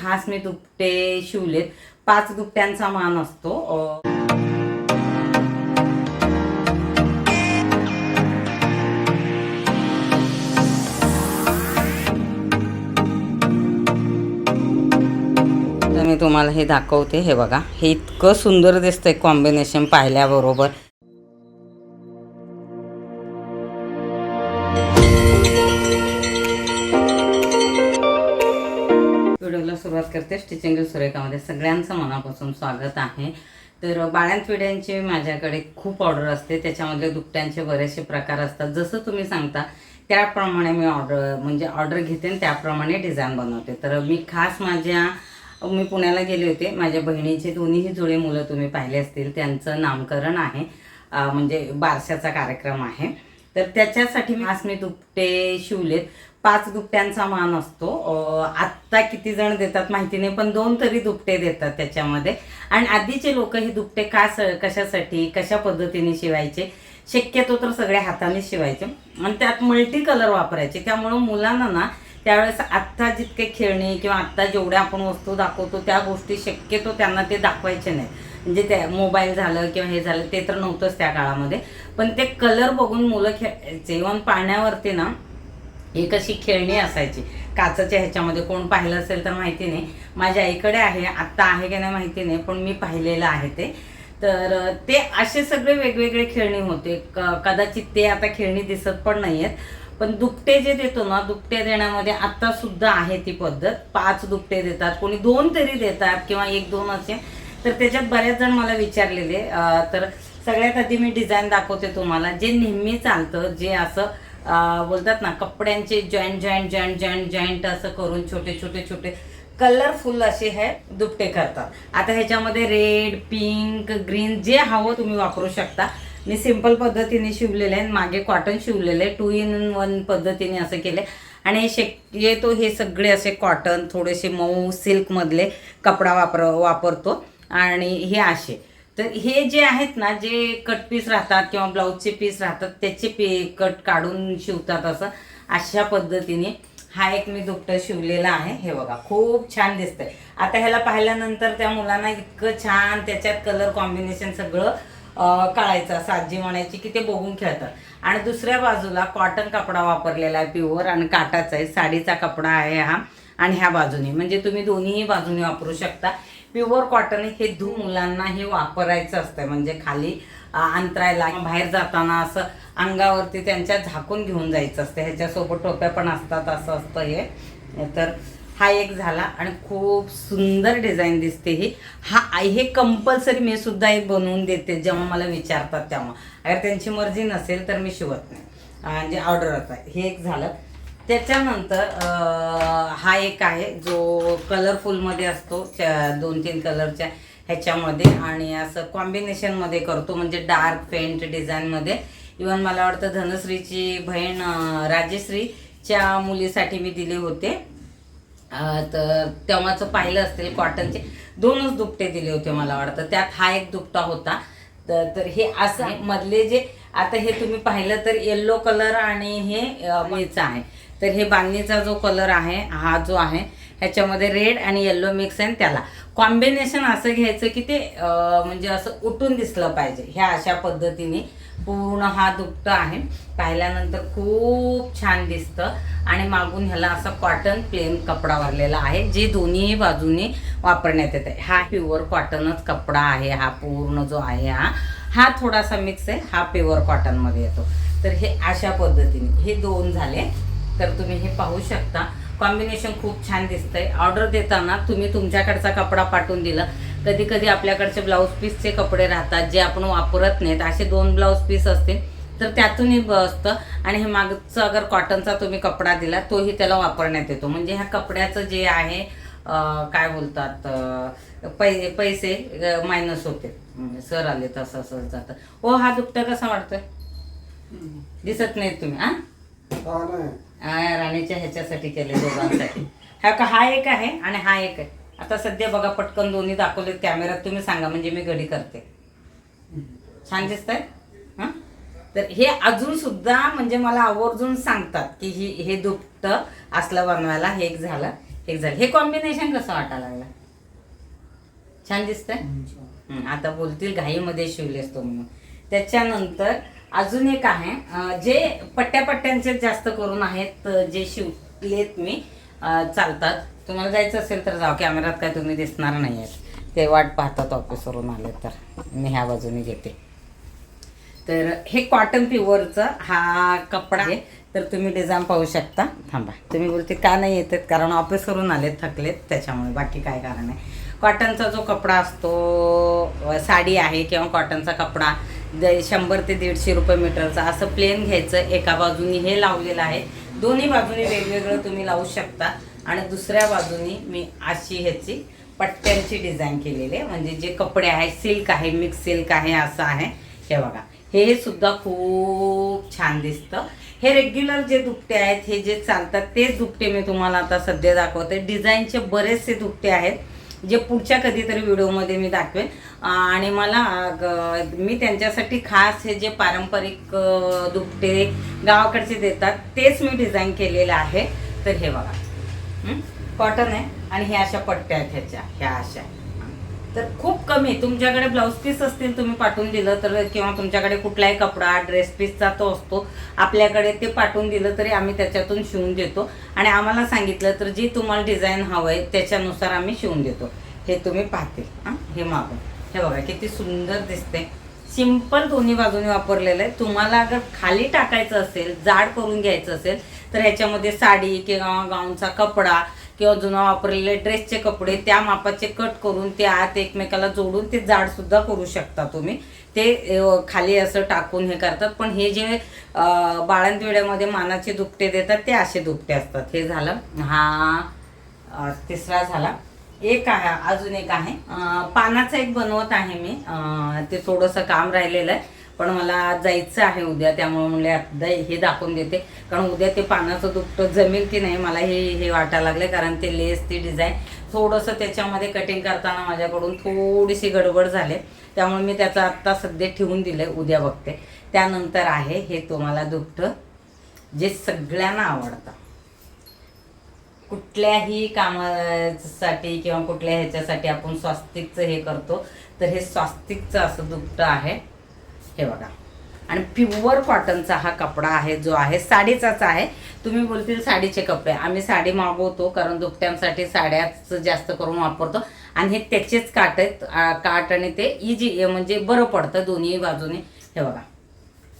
खास मी दुपटे शिवलेत. पाच दुपट्यांचा मान असतो. तर मी तुम्हाला हे दाखवते. हे बघा हे इतकं सुंदर दिसतंय कॉम्बिनेशन पाहिल्याबरोबर. व्हिडिओला सुरुवात करते. स्टिचिंग सुरेखामध्ये सगळ्यांचं मनापासून स्वागत आहे. तर बाळ्यांतविड्यांचे माझ्याकडे खूप ऑर्डर असते. त्याच्यामधले दुपट्यांचे बरेचसे प्रकार असतात. जसं तुम्ही सांगता त्याप्रमाणे मी ऑर्डर म्हणजे ऑर्डर घेते आणि त्याप्रमाणे डिझाईन बनवते. तर मी खास माझ्या मी पुण्याला गेले होते. माझ्या बहिणीचे दोन्हीही जुळे मुलं तुम्ही पाहिले असतील. त्यांचं नामकरण आहे. म्हणजे बारशाचा कार्यक्रम आहे. तर त्याच्यासाठी मी आज मी दुपटे शिवलेत. पाच दुपट्यांचा मान असतो. आत्ता किती जण देतात माहिती नाही पण दोन तरी दुपटे देतात त्याच्यामध्ये. आणि आधीचे लोक हे दुपटे का स कशासाठी कशा पद्धतीने शिवायचे? शक्यतो तर सगळ्या हाताने शिवायचे. आणि त्यात मल्टी कलर वापरायचे. त्यामुळं मुलांना ना त्यावेळेस आत्ता जितके खेळणे किंवा आत्ता जेवढ्या आपण वस्तू दाखवतो त्या गोष्टी शक्यतो त्यांना ते दाखवायचे नाही म्हणजे त्या मोबाईल झालं किंवा हे झालं ते तर नव्हतंच त्या काळामध्ये. पण ते कलर बघून मुलं खेळायचे. इव्हन पाण्यावरती ना एक अशी खेळणी असायची? काचच्या ह्याच्यामध्ये कोण पाहिलं असेल तर माहिती नाही. माझ्या आईकडे आहे आत्ता आहे की नाही माहिती नाही पण मी पाहिलेलं आहे ते. तर ते असे सगळे वेगवेगळे खेळणी होते. क- कदाचित ते आता खेळणी दिसत पण नाही आहेत पण दुपटे जे देतो ना दुपटे देण्यामध्ये आत्ता सुद्धा आहे ती पद्धत. पाच दुपटे देतात. कोणी दोन तरी देतात किंवा एक दोन असे. तर त्याच्यात बऱ्याच जण मला विचारलेले तर सगळ्यात आधी मी डिझाईन दाखवते तुम्हाला. जे नेहमी चालतं जे असं बोलतात ना कपड्यांचे joint joint joint joint joint असं करून छोटे छोटे छोटे कलरफुल असे हे दुपटे करतात. आता ह्याच्यामध्ये रेड पिंक ग्रीन जे हवं तुम्ही वापरू शकता. मी सिंपल पद्धतीने शिवलेले आहे मागे कॉटन शिवलेले आहे. टू इन वन पद्धतीने असं केले आणि हे शक्यतो हे सगळे असे कॉटन थोडेसे मऊ सिल्कमधले कपडा वापर वापरतो. आणि हे असे. तर हे जे आहेत ना जे कट पीस राहतात किंवा ब्लाऊजचे पीस राहतात त्याचे पे कट काढून शिवतात असं अशा पद्धतीने हा एक मी दुपटं शिवलेला आहे. हे बघा खूप छान दिसतंय. आता ह्याला पाहिल्यानंतर त्या मुलांना इतकं छान त्याच्यात कलर कॉम्बिनेशन सगळं काढायचं साजी म्हणायची की ते बघून खेळतात. आणि दुसऱ्या बाजूला कॉटन कपडा वापरलेला आहे प्युअर आणि काटाचा आहे साडीचा कपडा आहे हा. आणि ह्या बाजूने म्हणजे तुम्ही दोन्हीही बाजूने वापरू शकता. प्युअर कॉटन हे धू मुलांना हे वापरायचं असतं म्हणजे खाली अंतरायला बाहेर जाताना असं अंगावरती त्यांच्या झाकून घेऊन जायचं असतं. ह्याच्यासोबत टोप्या पण असतात असं असतं हे. तर हा एक झाला आणि खूप सुंदर डिझाईन दिसते ही. हा हे कंपल्सरी मी सुद्धा एक बनवून देते जेव्हा मला विचारतात तेव्हा. अगर त्यांची मर्जी नसेल तर मी शिवत नाही. म्हणजे ऑर्डर आता हे एक झालं. त्याच्यानंतर हा एक आहे जो कलरफुलमध्ये असतो दोन तीन कलरच्या ह्याच्यामध्ये. आणि असं कॉम्बिनेशनमध्ये करतो म्हणजे डार्क पेंट डिझाईनमध्ये इवन मला वाटतं धनश्रीची बहीण राजेश्रीच्या मुलीसाठी मी दिले होते. तर तेव्हाचं पाहिलं असतील कॉटनचे दोनच दुपटे दिले होते मला वाटतं. त्यात हा एक दुपटा होता. तर हे असं मधले जे आता हे तुम्ही पाहिलं तर येल्लो कलर आणि हे अं, आहे. तर हे बांधणीचा जो कलर आहे हा जो आहे ह्याच्यामध्ये रेड आणि येल्लो मिक्स आहे आणि त्याला. कॉम्बिनेशन असं घ्यायचं की ते म्हणजे असं उठून दिसलं पाहिजे. ह्या अशा पद्धतीने पूर्ण हा दुपटं आहे. पाहिल्यानंतर खूप छान दिसतं. आणि मागून ह्याला असं कॉटन प्लेन कपडा वरलेला आहे जे दोन्ही बाजूने वापरण्यात येत आहे हा प्युअर कॉटनच कपडा आहे हा पूर्ण जो आहे हा हा थोडासा मिक्स आहे हा प्युअर कॉटनमध्ये येतो. तर हे अशा पद्धतीने हे दोन झाले. तर तुम्ही हे पाहू शकता. कॉम्बिनेशन खूप छान दिसतंय. ऑर्डर देताना तुम्ही तुमच्याकडचा कपडा पाठवून दिला. कधी कधी आपल्याकडचे ब्लाऊज पीसचे कपडे राहतात जे आपण वापरत नाहीत. असे दोन ब्लाऊज पीस असतील तर त्यातूनही बसतं. आणि हे मागचं अगर कॉटनचा तुम्ही कपडा दिला तोही त्याला वापरण्यात येतो. म्हणजे ह्या कपड्याचं जे आहे काय बोलतात पै पैसे मायनस होते. म्हणजे सर आले तसं असं जातं. ओ हा दुपटा कसा वाटतोय दिसत नाहीत तुम्ही हा नाही. राणीच्या ह्याच्यासाठी केले दोघांसाठी. हा का हा एक आहे आणि हा एक आहे. आता सध्या बघा पटकन दोन्ही दाखवलेत कॅमेऱ्यात तुम्ही सांगा म्हणजे मी घडी करते. छान दिसत आहे तर हे अजून सुद्धा म्हणजे मला आवर्जून सांगतात की ही हे दुपट असलं बनवायला हे एक झालं एक झालं. हे कॉम्बिनेशन कसं वाटायला लागलं? छान दिसतंय? हं, आता बोलतील घाईमध्ये शिवलेस तो म्हणून. त्याच्यानंतर अजून एक आहे. जे पट्ट्या पट्ट्यांचे जास्त करून आहेत जे शिवलेत मी चालतात. तुम्हाला जायचं असेल तर जाऊ. कॅमेऱ्यात काय तुम्ही दिसणार नाही आहेत ते वाट पाहतात ऑफिसवरून आले तर. मी ह्या बाजूने घेते. तर हे कॉटन प्युअरचा हा कपडा आहे. तर तुम्ही डिझाईन पाहू शकता. थांबा. तुम्ही बोलते का नाही येतात? कारण ऑफिसवरून आलेत थकलेत. त्याच्यामुळे बाकी काय कारण आहे? कॉटनचा जो कपडा असतो साडी आहे किंवा कॉटनचा कपडा द- शंभर ते दीडशे रुपये मीटरचा असं प्लेन घ्यायचं. एका बाजूनी हे लावलेलं आहे. दोन्ही बाजूनी वेगवेगळं तुम्ही लावू शकता. आणि दुसऱ्या बाजूनी मी अशी ह्याची पट्ट्यांची डिझाईन केलेली आहे. म्हणजे जे कपडे आहे सिल्क आहे मिक्स सिल्क आहे असं आहे. हे बघा. हे सुद्धा खूप छान दिसतं. हे रेग्युलर जे दुपटे आहेत हे जे चालतात तेच दुपटे मी तुम्हाला आता सध्या दाखवते. डिझाईनचे बरेचसे दुपटे आहेत. जे पुढच्या कधीतरी व्हिडिओमध्ये मी दाखवेन. आणि मला ग- मी त्यांच्यासाठी खास हे जे पारंपरिक दुपटे गावाकडचे देतात तेच मी डिझाईन केलेलं आहे. तर हे बघा. कॉटन आहे आणि हे अशा पट्ट्या आहेत ह्याच्या ह्या अशा. तर खूप कमी. तुमच्याकडे ब्लाऊज पीस असतील तुम्ही पाठवून दिलं तर किंवा तुमच्याकडे कुठलाही कपडा ड्रेस पीसचा तो असतो. आपल्याकडे ते पाठवून दिलं तरी आम्ही त्याच्यातून शिवून देतो. आणि आम्हाला सांगितलं तर जी तुम्हाला डिझाईन हवं आहे त्याच्यानुसार आम्ही शिवून देतो. हे तुम्ही पाहतील. हां? हे मागून. हे बघा किती सुंदर दिसते सिंपल दोन्ही बाजूने वापरलेलं आहे. तुम्हाला अगर खाली टाकायचं असेल जाड करून घ्यायचं असेल तर ह्याच्यामध्ये साडी किंवा गाऊनचा कपडा किंवा जुना वापरलेले ड्रेसचे कपडे त्या मापाचे कट करून ते आत एकमेकाला जोडून ते जाड सुद्धा करू शकता तुम्ही. ते खाली असं टाकून हे करतात. पण हे जे बाळंतविड्यामध्ये मानाचे दुपटे देतात ते असे दुपटे असतात. हे झालं. हा तिसरा झाला. एक आहे अजून एक आहे. पानाचा पानाचं एक बनवत आहे मी. ते थोडंसं काम राहिलेलं आहे. पण मला जायचं आहे उद्या त्यामुळे म्हणले आता हे दाखवून देते. कारण उद्या ते पानाचं दुपटं जमेल की नाही मला हे हे वाटायला लागले कारण ते लेस ती डिझाईन थोडंसं त्याच्यामध्ये कटिंग करताना माझ्याकडून थोडीशी गडबड झाले. त्यामुळे मी त्याचं आत्ता सध्या ठेवून दिलं उद्या बघते. त्यानंतर आहे हे तुम्हाला दुपटं जे सगळ्यांना आवडतं. कुठल्याही कामासाठी किंवा कुठल्या ह्याच्यासाठी आपण स्वास्तिकचं हे करतो तर हे स्वास्तिकचं असं दुपटं आहे. हे बघा. आणि प्युअर कॉटनचा हा कपडा आहे जो आहे साडीचाच आहे. तुम्ही बोलतील साडीचे कपडे. आम्ही साडी मागवतो कारण दुपट्यांसाठी साड्याच जास्त करून वापरतो. आणि हे त्याचेच काट आहेत काट आणि ते इजी म्हणजे बरं पडतं दोन्ही बाजूने. हे बघा.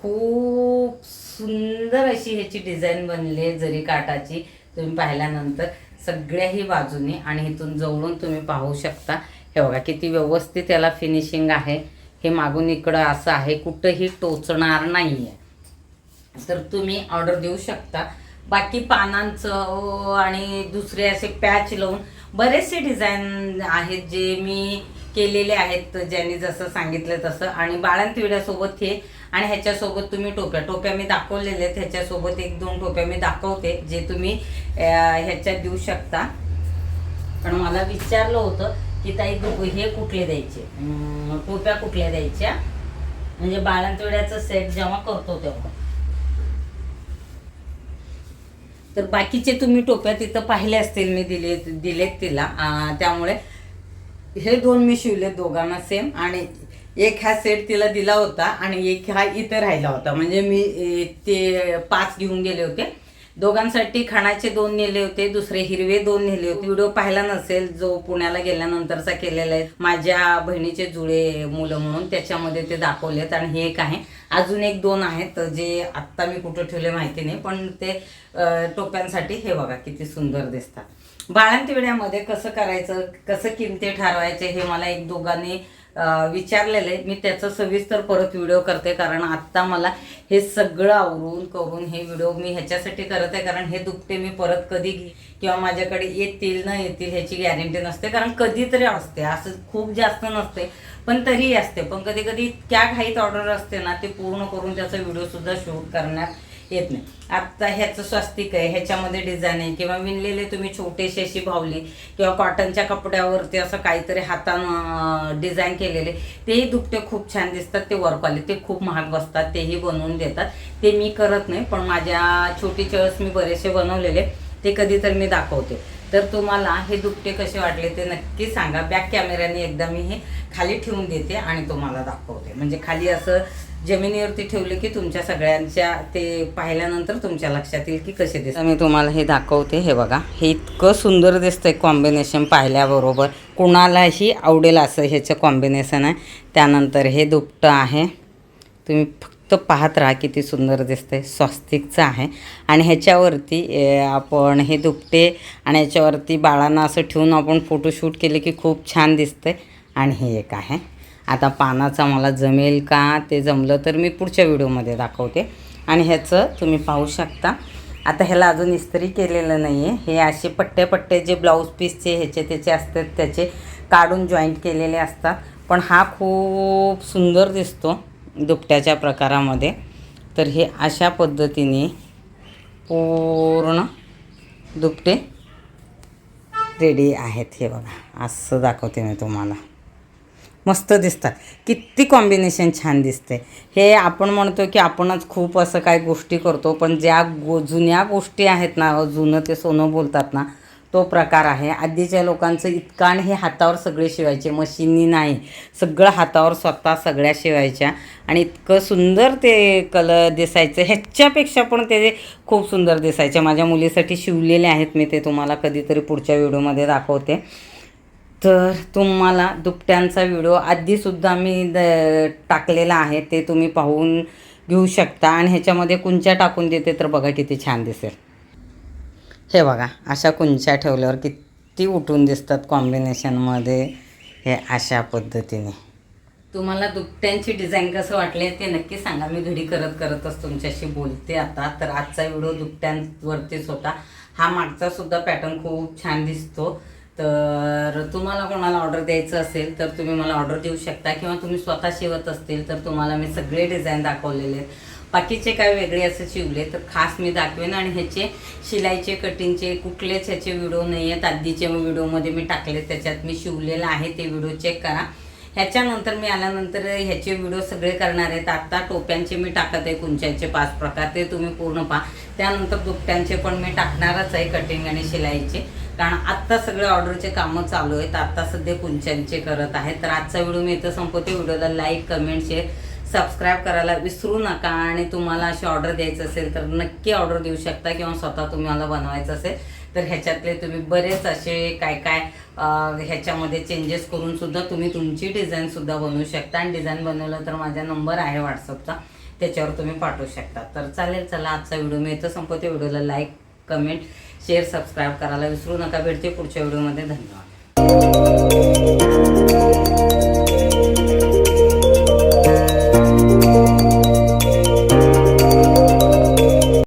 खूप सुंदर अशी ह्याची डिझाईन बनली आहे जरी काटाची. तुम्ही पाहिल्यानंतर सगळ्याही बाजूने आणि इथून जवळून तुम्ही पाहू शकता. हे बघा किती व्यवस्थित याला फिनिशिंग आहे. हे मागून इकडं असं आहे कुठंही टोचणार नाही आहे तर तुम्ही ऑर्डर देऊ शकता. बाकी पानांचं आणि दुसरे असे पॅच लावून बरेचसे डिझाईन आहेत जे मी केलेले आहेत ज्यांनी जसं सांगितलं तसं. आणि बाळंतविड्यासोबत हे आणि ह्याच्यासोबत तुम्ही टोप्या. टोप्या मी दाखवलेल्या आहेत. ह्याच्यासोबत एक दोन टोप्या मी दाखवते जे तुम्ही ह्याच्यात देऊ शकता. पण मला विचारलं होतं की ताई हे कुठले द्यायचे? टोप्या कुठल्या द्यायच्या? म्हणजे बाळंतविड्याचं सेट जेव्हा करतो तेव्हा. तर बाकीचे तुम्ही टोप्या तिथं पाहिले असतील मी दिले दिलेत तिला. त्यामुळे हे दोन मी शिवले दोघांना सेम आणि एक हा सेट तिला दिला होता आणि एक हा इथं राहिला होता. म्हणजे मी ते पाच घेऊन गेले होते. दोघांसाठी खाण्याचे दोन नेले होते दुसरे हिरवे दोन नेले होते. व्हिडिओ पाहिला नसेल जो पुण्याला गेल्यानंतरचा केलेला आहे. माझ्या बहिणीचे जुळे मुलं म्हणून त्याच्यामध्ये ते दाखवलेत आणि हे एक आहे. अजून एक दोन आहेत जे आत्ता मी कुठं ठेवले माहिती नाही पण ते टोप्यांसाठी हे बघा किती सुंदर दिसतात. बाळंतिवड्यामध्ये कसं करायचं कसं किमती ठरवायचे हे मला एक दोघांनी विचारलेलं आहे मी त्याचं सविस्तर परत व्हिडिओ करते. कारण आत्ता मला हे सगळं आवरून करून हे व्हिडिओ मी ह्याच्यासाठी करत आहे. कारण हे दुखते मी परत कधी घे- किंवा माझ्याकडे येतील न येतील ह्याची गॅरंटी नसते. कारण कधीतरी असते. असं खूप जास्त नसते. पण तरीही असते. पण कधी कधी इतक्या घाईत ऑर्डर असते ना ते पूर्ण करून त्याचा व्हिडिओसुद्धा शूट करण्यात येत नाही. आत्ता ह्याचं स्वस्तिक आहे ह्याच्यामध्ये डिझाईन आहे किंवा विणलेले तुम्ही छोटेशी अशी भावली किंवा कॉटनच्या कपड्यावरती असं काहीतरी हातानं डिझाईन केलेले तेही दुपटे खूप छान दिसतात ते वर्कवाले ते खूप महाग बसतात तेही बनवून देतात. ते मी करत नाही पण माझ्या छोटी चळस मी बरेचसे बनवलेले ते कधीतरी मी दाखवते. तर तुम्हाला हे दुपटे कसे वाटले ते नक्की सांगा. बॅक कॅमेऱ्याने एकदा मी हे खाली ठेवून देते आणि तुम्हाला दाखवते. म्हणजे खाली असं जमिनीवरती ठेवले की तुमच्या सगळ्यांच्या ते पाहिल्यानंतर तुमच्या लक्षात येईल की कसे दिसतात. मी तुम्हाला हे दाखवते हे बघा. हे इतकं सुंदर दिसतंय कॉम्बिनेशन पाहिल्याबरोबर. कुणालाही आवडेल असं ह्याचं कॉम्बिनेशन आहे. त्यानंतर हे दुपटं आहे. तुम्ही फक्त पाहत राहा किती सुंदर दिसतंय. स्वस्तिकचं आहे. आणि ह्याच्यावरती ए, आपण हे दुपटे आणि ह्याच्यावरती बाळांना असं ठेवून आपण फोटोशूट केले की खूप छान दिसतंय. आणि हे एक आहे. आता पानाचा मला जमेल का ते जमलं तर मी पुढच्या व्हिडिओमध्ये दाखवते. आणि ह्याचं तुम्ही पाहू शकता. आता ह्याला अजून इस्त्री केलेलं नाही आहे हे असे पट्टे पट्टे जे ब्लाऊज पीसचे ह्याचे त्याचे असतात त्याचे काढून जॉईंट केलेले असतात. पण हा खूप सुंदर दिसतो दुपट्याच्या प्रकारामध्ये. तर हे अशा पद्धतीने पूर्ण दुपटे रेडी आहेत. हे बघा असं दाखवते मी तुम्हाला. मस्त दिसतात. किती कॉम्बिनेशन छान दिसते हे आपण म्हणतो की आपणच खूप असं काही गोष्टी करतो पण ज्या गो जुन्या गोष्टी आहेत ना जुनं ते सोनं बोलतात ना तो प्रकार आहे. आधीच्या लोकांचं इतकं आणि हे हातावर सगळे शिवायचे मशीनी नाही. सगळं हातावर स्वतः सगळ्या शिवायच्या. आणि इतकं सुंदर ते कलर दिसायचं. ह्याच्यापेक्षा पण ते खूप सुंदर दिसायचे. माझ्या मुलीसाठी शिवलेले आहेत मी ते तुम्हाला कधीतरी पुढच्या व्हिडिओमध्ये दाखवते. तर तुम्हाला दुपट्यांचा व्हिडिओ आधीसुद्धा मी द टाकलेला आहे ते तुम्ही पाहून घेऊ शकता. आणि ह्याच्यामध्ये कुंच्या टाकून देते तर बघा किती छान दिसेल. हे बघा अशा कुंच्या ठेवल्यावर किती उठून दिसतात कॉम्बिनेशनमध्ये हे अशा पद्धतीने. तुम्हाला दुपट्यांची डिझाईन कसं वाटले ते नक्की सांगा. मी घडी करत करतच तुमच्याशी बोलते आता. तर आजचा व्हिडिओ दुपट्यांवरतीच होता. हा मागचा सुद्धा पॅटर्न खूप छान दिसतो. तर तुम्हाला कोणाला ऑर्डर द्यायचं असेल तर तुम्ही मला ऑर्डर देऊ शकता. किंवा तुम्ही स्वतः शिवत असतील तर तुम्हाला मी सगळे डिझाईन दाखवलेले आहेत. बाकीचे काय वेगळे असे शिवले तर खास मी दाखवेन. आणि ह्याचे शिलाईचे कटिंगचे कुठलेच ह्याचे व्हिडिओ नाही आहेत. आधीचे व्हिडिओमध्ये मी टाकले त्याच्यात मी शिवलेलं आहे. ते व्हिडिओ चेक करा. ह्याच्यानंतर मी आल्यानंतर ह्याचे व्हिडिओ सगळे करणार आहेत. आत्ता टोप्यांचे मी टाकत आहे कुंच्याचे पाच प्रकार. ते तुम्ही पूर्ण पहा. त्यानंतर दुपट्यांचे पण मी टाकणारच आहे कटिंग आणि शिलाईचे. कारण आत्ता सगळे ऑर्डरचे कामं चालू आहेत. आत्ता सध्या कुंचनचे करत आहेत. तर आजचा व्हिडिओ मी इथं संपवते. व्हिडिओला लाईक कमेंट शेअर सबस्क्राईब करायला विसरू नका. आणि तुम्हाला अशी ऑर्डर द्यायचं असेल तर नक्की ऑर्डर देऊ शकता किंवा स्वतः तुम्हाला बनवायचं असेल तर ह्याच्यातले तुम्ही बरेच असे काय काय ह्याच्यामध्ये चेंजेस करून सुद्धा तुम्ही तुमची डिझाईनसुद्धा बनवू शकता. आणि डिझाईन बनवलं तर माझा नंबर आहे व्हॉट्सअपचा त्याच्यावर तुम्ही पाठवू शकता. तर चालेल चला आजचा व्हिडिओ मी इथं संपवते. व्हिडिओला लाईक कमेंट शेअर सबस्क्राईब करायला विसरू नका. भेटते पुढच्या व्हिडिओमध्ये. धन्यवाद.